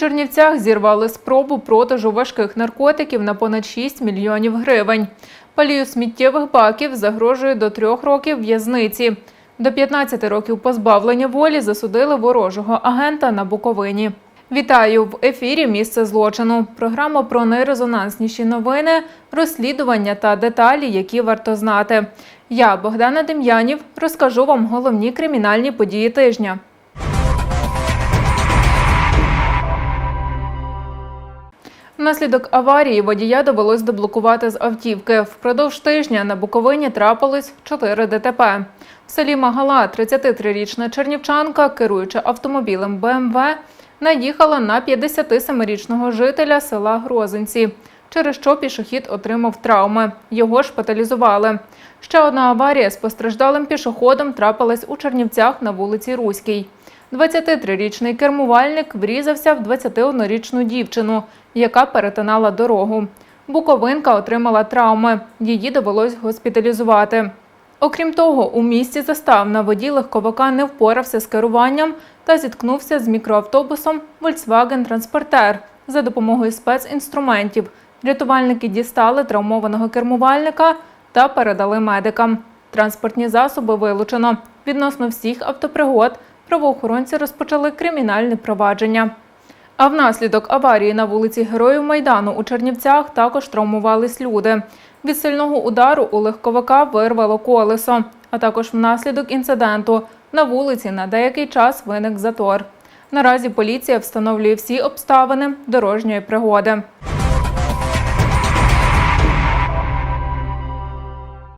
Чернівцях зірвали спробу продажу важких наркотиків на понад 6 мільйонів гривень. Палію сміттєвих баків загрожує до трьох років в'язниці. До 15 років позбавлення волі засудили ворожого агента на Буковині. Вітаю в ефірі Місце злочину. Програма про найрезонансніші новини, розслідування та деталі, які варто знати. Я, Богдана Дем'янів, розкажу вам головні кримінальні події тижня. Внаслідок аварії водія довелось деблокувати з автівки. Впродовж тижня на Буковині трапилось 4 ДТП. В селі Магала 33-річна чернівчанка, керуючи автомобілем БМВ, наїхала на 57-річного жителя села Грозинці, через що пішохід отримав травми. Його шпиталізували. Ще одна аварія з постраждалим пішоходом трапилась у Чернівцях на вулиці Руській. 23-річний кермувальник врізався в 21-річну дівчину, яка перетинала дорогу. Буковинка отримала травми. Її довелось госпіталізувати. Окрім того, у місті заставна водій легковика не впорався з керуванням та зіткнувся з мікроавтобусом Volkswagen Transporter за допомогою спецінструментів. Рятувальники дістали травмованого кермувальника та передали медикам. Транспортні засоби вилучено. Відносно всіх автопригод правоохоронці розпочали кримінальне провадження. А внаслідок аварії на вулиці Героїв Майдану у Чернівцях також травмувались люди. Від сильного удару у легковика вирвало колесо, а також внаслідок інциденту на вулиці на деякий час виник затор. Наразі поліція встановлює всі обставини дорожньої пригоди.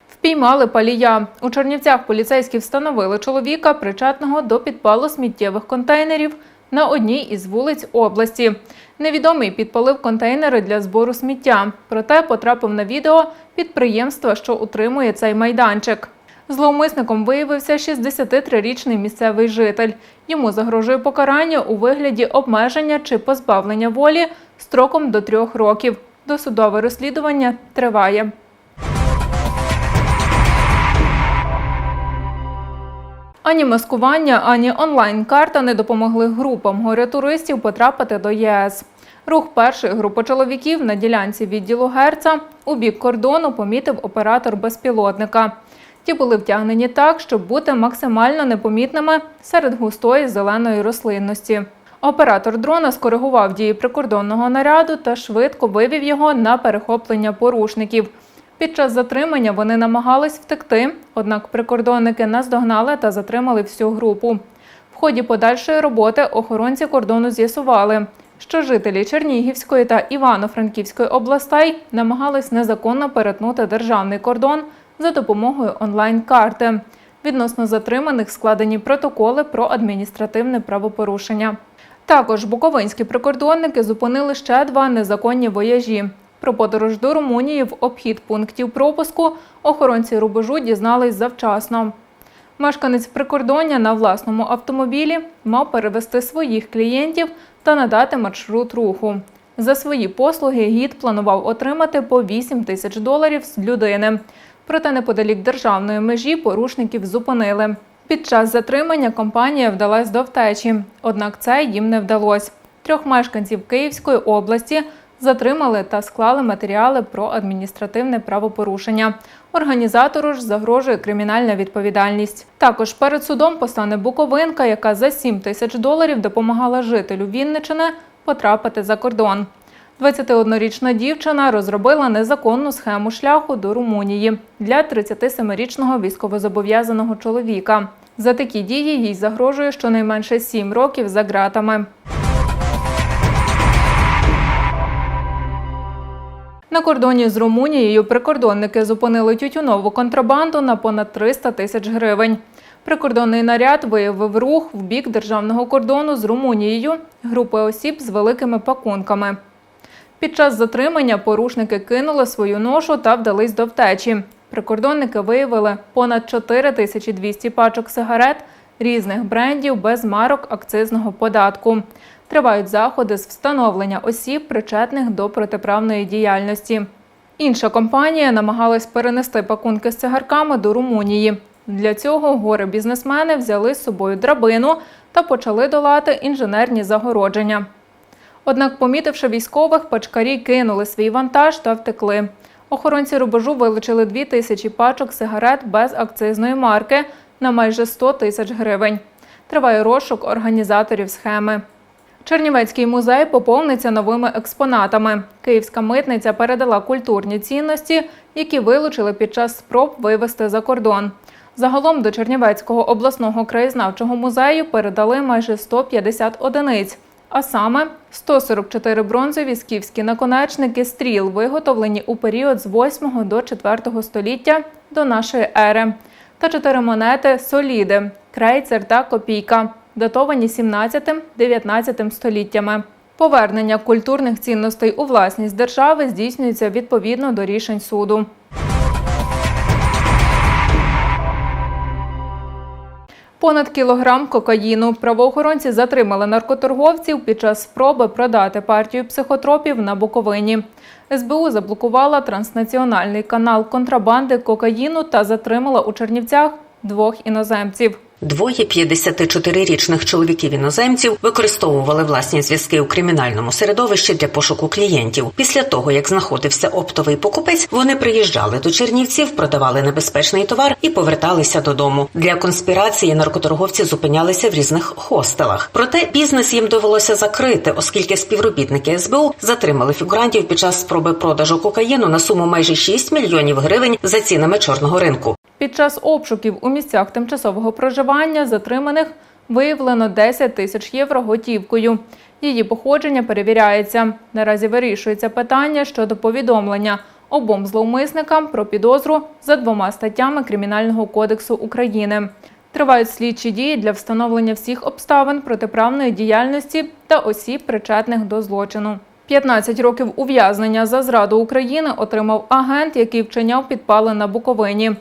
Впіймали палія. У Чернівцях поліцейські встановили чоловіка, причетного до підпалу сміттєвих контейнерів на одній із вулиць області. Невідомий підпалив контейнери для збору сміття, проте потрапив на відео підприємства, що утримує цей майданчик. Зловмисником виявився 63-річний місцевий житель. Йому загрожує покарання у вигляді обмеження чи позбавлення волі строком до трьох років. Досудове розслідування триває. Ані маскування, ані онлайн-карта не допомогли групам горе-туристів потрапити до ЄС. Рух першої групи чоловіків на ділянці відділу Герца у бік кордону помітив оператор безпілотника. Ті були втягнені так, щоб бути максимально непомітними серед густої зеленої рослинності. Оператор дрона скоригував дії прикордонного наряду та швидко вивів його на перехоплення порушників. Під час затримання вони намагались втекти, однак прикордонники наздогнали та затримали всю групу. В ході подальшої роботи охоронці кордону з'ясували, що жителі Чернігівської та Івано-Франківської областей намагались незаконно перетнути державний кордон за допомогою онлайн-карти. Відносно затриманих складені протоколи про адміністративне правопорушення. Також буковинські прикордонники зупинили ще два незаконні вояжі. Про подорож до Румунії в обхід пунктів пропуску охоронці рубежу дізнались завчасно. Мешканець прикордоння на власному автомобілі мав перевести своїх клієнтів та надати маршрут руху. За свої послуги гід планував отримати по 8 тисяч доларів з людини. Проте неподалік державної межі порушників зупинили. Під час затримання компанія вдалась до втечі, однак це їм не вдалося. Трьох мешканців Київської області затримали та склали матеріали про адміністративне правопорушення. Організатору ж загрожує кримінальна відповідальність. Також перед судом постане Буковинка, яка за 7 тисяч доларів допомагала жителю Вінничини потрапити за кордон. 21-річна дівчина розробила незаконну схему шляху до Румунії для 37-річного військовозобов'язаного чоловіка. За такі дії їй загрожує щонайменше 7 років за ґратами. На кордоні з Румунією прикордонники зупинили тютюнову контрабанду на понад 300 тисяч гривень. Прикордонний наряд виявив рух в бік державного кордону з Румунією групи осіб з великими пакунками. Під час затримання порушники кинули свою ношу та вдались до втечі. Прикордонники виявили понад 4200 пачок сигарет різних брендів без марок акцизного податку. Тривають заходи з встановлення осіб, причетних до протиправної діяльності. Інша компанія намагалась перенести пакунки з цигарками до Румунії. Для цього горе бізнесмени взяли з собою драбину та почали долати інженерні загородження. Однак, помітивши військових, пачкарі кинули свій вантаж та втекли. Охоронці рубежу вилучили дві тисячі пачок сигарет без акцизної марки на майже 100 тисяч гривень. Триває розшук організаторів схеми. Чернівецький музей поповниться новими експонатами. Київська митниця передала культурні цінності, які вилучили під час спроб вивезти за кордон. Загалом до Чернівецького обласного краєзнавчого музею передали майже 150 одиниць, а саме 144 бронзові скіфські наконечники стріл, виготовлені у період з 8 до 4 століття до нашої ери, та чотири монети соліди, крейцер та копійка, датовані 17-19 століттями. Повернення культурних цінностей у власність держави здійснюється відповідно до рішень суду. Понад кілограм кокаїну правоохоронці затримали наркоторговців під час спроби продати партію психотропів на Буковині. СБУ заблокувала транснаціональний канал контрабанди кокаїну та затримала у Чернівцях двох іноземців. Двоє 54-річних чоловіків-іноземців використовували власні зв'язки у кримінальному середовищі для пошуку клієнтів. Після того, як знаходився оптовий покупець, вони приїжджали до Чернівців, продавали небезпечний товар і поверталися додому. Для конспірації наркоторговці зупинялися в різних хостелах. Проте бізнес їм довелося закрити, оскільки співробітники СБУ затримали фігурантів під час спроби продажу кокаїну на суму майже 6 мільйонів гривень за цінами чорного ринку. Під час обшуків у місцях тимчасового проживання затриманих виявлено 10 тисяч євро готівкою. Її походження перевіряється. Наразі вирішується питання щодо повідомлення обом зловмисникам про підозру за двома статтями Кримінального кодексу України. Тривають слідчі дії для встановлення всіх обставин протиправної діяльності та осіб, причетних до злочину. 15 років ув'язнення за зраду України отримав агент, який вчиняв підпали на Буковині.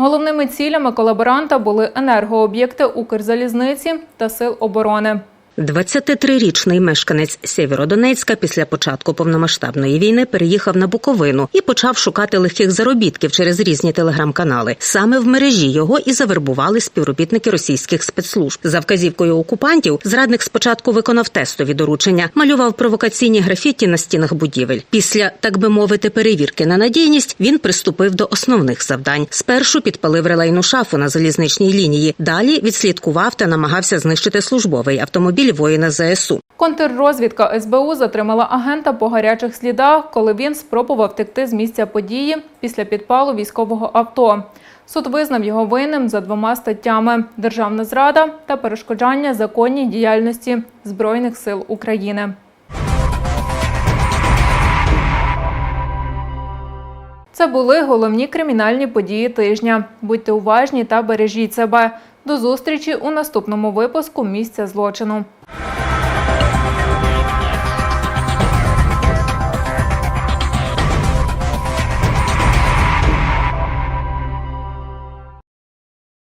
Головними цілями колаборанта були енергооб'єкти Укрзалізниці та Сил оборони. 23-річний мешканець Сєвєродонецька після початку повномасштабної війни переїхав на Буковину і почав шукати легких заробітків через різні телеграм-канали. Саме в мережі його і завербували співробітники російських спецслужб. За вказівкою окупантів зрадник спочатку виконав тестові доручення, малював провокаційні графіті на стінах будівель. Після, так би мовити, перевірки на надійність він приступив до основних завдань. Спершу підпалив релейну шафу на залізничній лінії. Далі відслідкував та намагався знищити службовий автомобіль воїна ЗСУ. Контррозвідка СБУ затримала агента по гарячих слідах, коли він спробував втекти з місця події після підпалу військового авто. Суд визнав його винним за двома статтями: державна зрада та перешкоджання законній діяльності Збройних сил України. Це були головні кримінальні події тижня. Будьте уважні та бережіть себе. До зустрічі у наступному випуску місця злочину. Yeah.